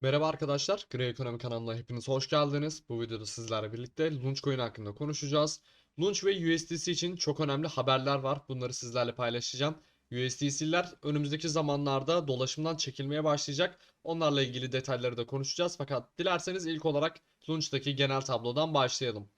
Merhaba arkadaşlar, Grey Ekonomi kanalına hepiniz hoş geldiniz. Bu videoda sizlerle birlikte Launchcoin hakkında konuşacağız. Launch ve USDC için çok önemli haberler var. Bunları sizlerle paylaşacağım. USDC'ler önümüzdeki zamanlarda dolaşımdan çekilmeye başlayacak. Onlarla ilgili detayları da konuşacağız. Fakat dilerseniz ilk olarak Launch'taki genel tablodan başlayalım.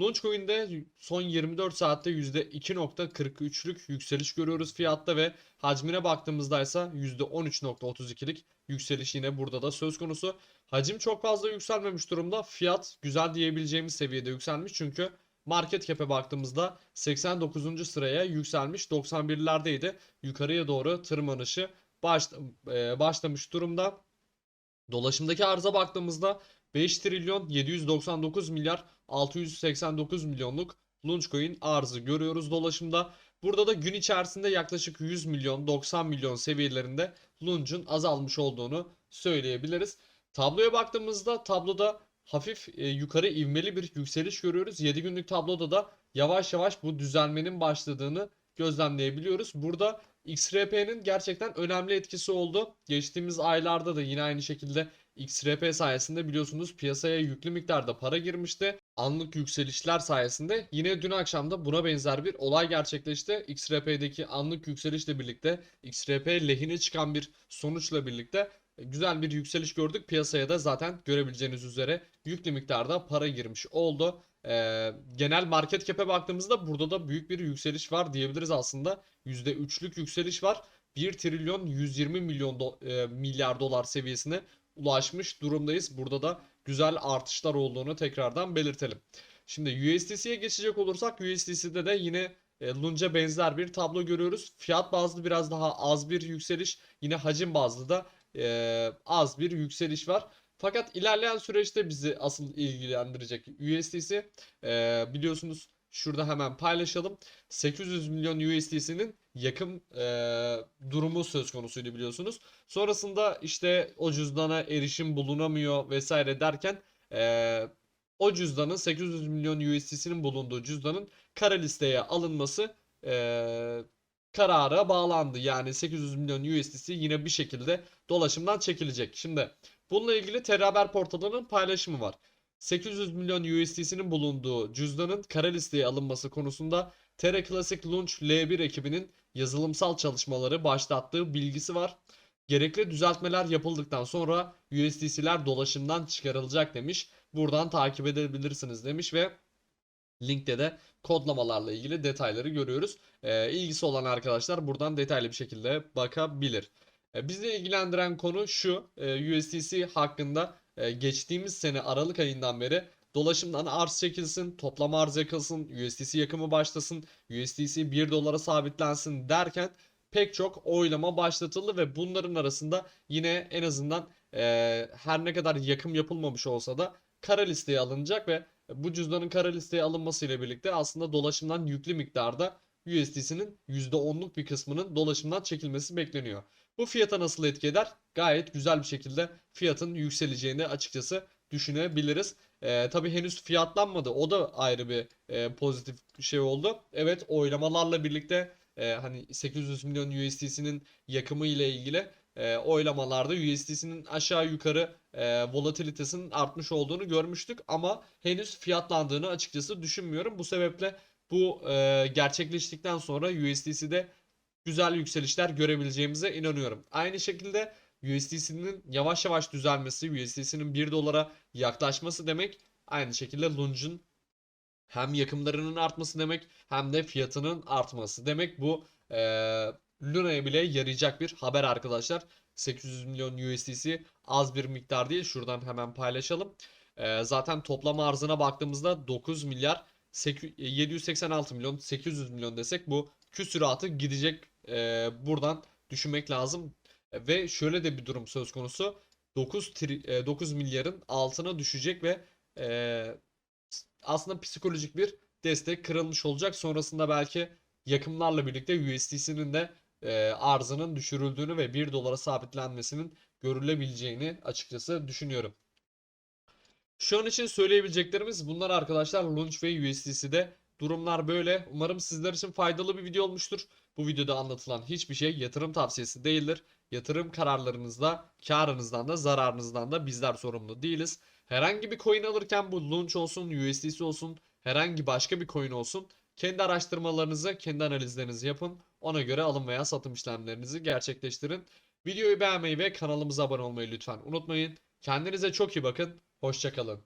Launchcoin'de son 24 saatte %2.43'lük yükseliş görüyoruz fiyatta ve hacmine baktığımızda ise %13.32'lik yükseliş yine burada da söz konusu. Hacim çok fazla yükselmemiş durumda. Fiyat güzel diyebileceğimiz seviyede yükselmiş çünkü market cap'e baktığımızda 89. sıraya yükselmiş 91'lerdeydi. Yukarıya doğru tırmanışı baş, e, başlamış durumda. Dolaşımdaki arıza baktığımızda 5 trilyon 799 milyar 689 milyonluk Launchcoin arzı görüyoruz dolaşımda. Burada da gün içerisinde yaklaşık 100 milyon 90 milyon seviyelerinde Launch'un azalmış olduğunu söyleyebiliriz. Tabloya baktığımızda tabloda hafif e, yukarı ivmeli bir yükseliş görüyoruz. 7 günlük tabloda da yavaş yavaş bu düzelmenin başladığını gözlemleyebiliyoruz. Burada XRP'nin gerçekten önemli etkisi oldu. Geçtiğimiz aylarda da yine aynı şekilde XRP sayesinde biliyorsunuz piyasaya yüklü miktarda para girmişti. Anlık yükselişler sayesinde yine dün akşam da buna benzer bir olay gerçekleşti. XRP'deki anlık yükselişle birlikte XRP lehine çıkan bir sonuçla birlikte güzel bir yükseliş gördük. Piyasaya da zaten görebileceğiniz üzere yüklü miktarda para girmiş oldu. Ee, genel market cap'e baktığımızda burada da büyük bir yükseliş var diyebiliriz aslında. %3'lük yükseliş var. 1 trilyon 120 milyon do- e, milyar dolar seviyesine ulaşmış durumdayız. Burada da güzel artışlar olduğunu tekrardan belirtelim. Şimdi USDC'ye geçecek olursak USDC'de de yine e, Lunch'a benzer bir tablo görüyoruz. Fiyat bazlı biraz daha az bir yükseliş. Yine hacim bazlı da e, az bir yükseliş var. Fakat ilerleyen süreçte bizi asıl ilgilendirecek USDC e, biliyorsunuz şurada hemen paylaşalım. 800 milyon USDC'nin yakın e, durumu söz konusuydu biliyorsunuz. Sonrasında işte o cüzdana erişim bulunamıyor vesaire derken e, o cüzdanın 800 milyon USDC'nin bulunduğu cüzdanın kara listeye alınması e, karara bağlandı. Yani 800 milyon USDC yine bir şekilde dolaşımdan çekilecek. Şimdi bununla ilgili Terra Haber portalının paylaşımı var. 800 milyon USDC'nin bulunduğu cüzdanın kara listeye alınması konusunda Terra Classic Launch L1 ekibinin yazılımsal çalışmaları başlattığı bilgisi var. Gerekli düzeltmeler yapıldıktan sonra USDC'ler dolaşımdan çıkarılacak demiş. Buradan takip edebilirsiniz demiş ve linkte de kodlamalarla ilgili detayları görüyoruz. Ee, ilgisi olan arkadaşlar buradan detaylı bir şekilde bakabilir. Ee, bizi ilgilendiren konu şu. Ee, USDC hakkında e, geçtiğimiz sene Aralık ayından beri dolaşımdan arz çekilsin, toplam arz yakılsın, USDC yakımı başlasın, USDC 1 dolara sabitlensin derken pek çok oylama başlatıldı ve bunların arasında yine en azından e, her ne kadar yakım yapılmamış olsa da kara listeye alınacak ve bu cüzdanın kara listeye alınması ile birlikte aslında dolaşımdan yüklü miktarda USDC'nin %10'luk bir kısmının dolaşımdan çekilmesi bekleniyor. Bu fiyata nasıl etki eder? Gayet güzel bir şekilde fiyatın yükseleceğini açıkçası düşünebiliriz. Ee, tabii henüz fiyatlanmadı. O da ayrı bir e, pozitif şey oldu. Evet oylamalarla birlikte e, hani 800 milyon USDC'nin yakımı ile ilgili e, oylamalarda USDC'nin aşağı yukarı e, volatilitesinin artmış olduğunu görmüştük ama henüz fiyatlandığını açıkçası düşünmüyorum. Bu sebeple bu e, gerçekleştikten sonra USDC'de güzel yükselişler görebileceğimize inanıyorum. Aynı şekilde USDC'nin yavaş yavaş düzelmesi, USDC'nin 1 dolara yaklaşması demek aynı şekilde Lunge'un hem yakımlarının artması demek hem de fiyatının artması demek. Bu e, Luna'ya bile yarayacak bir haber arkadaşlar. 800 milyon USDC az bir miktar değil. Şuradan hemen paylaşalım. E, zaten toplam arzına baktığımızda 9 milyar 8, 786 milyon 800 milyon desek bu küsuratı gidecek e, buradan düşünmek lazım. E, ve şöyle de bir durum söz konusu. 9, tri, e, 9 milyarın altına düşecek ve e, aslında psikolojik bir destek kırılmış olacak. Sonrasında belki yakımlarla birlikte USDC'nin de e, arzının düşürüldüğünü ve 1 dolara sabitlenmesinin görülebileceğini açıkçası düşünüyorum. Şu an için söyleyebileceklerimiz bunlar arkadaşlar Launch ve USDC'de Durumlar böyle. Umarım sizler için faydalı bir video olmuştur. Bu videoda anlatılan hiçbir şey yatırım tavsiyesi değildir. Yatırım kararlarınızda, karınızdan da zararınızdan da bizler sorumlu değiliz. Herhangi bir coin alırken bu Launch olsun, USDC olsun, herhangi başka bir coin olsun kendi araştırmalarınızı, kendi analizlerinizi yapın. Ona göre alım veya satım işlemlerinizi gerçekleştirin. Videoyu beğenmeyi ve kanalımıza abone olmayı lütfen unutmayın. Kendinize çok iyi bakın. Hoşçakalın.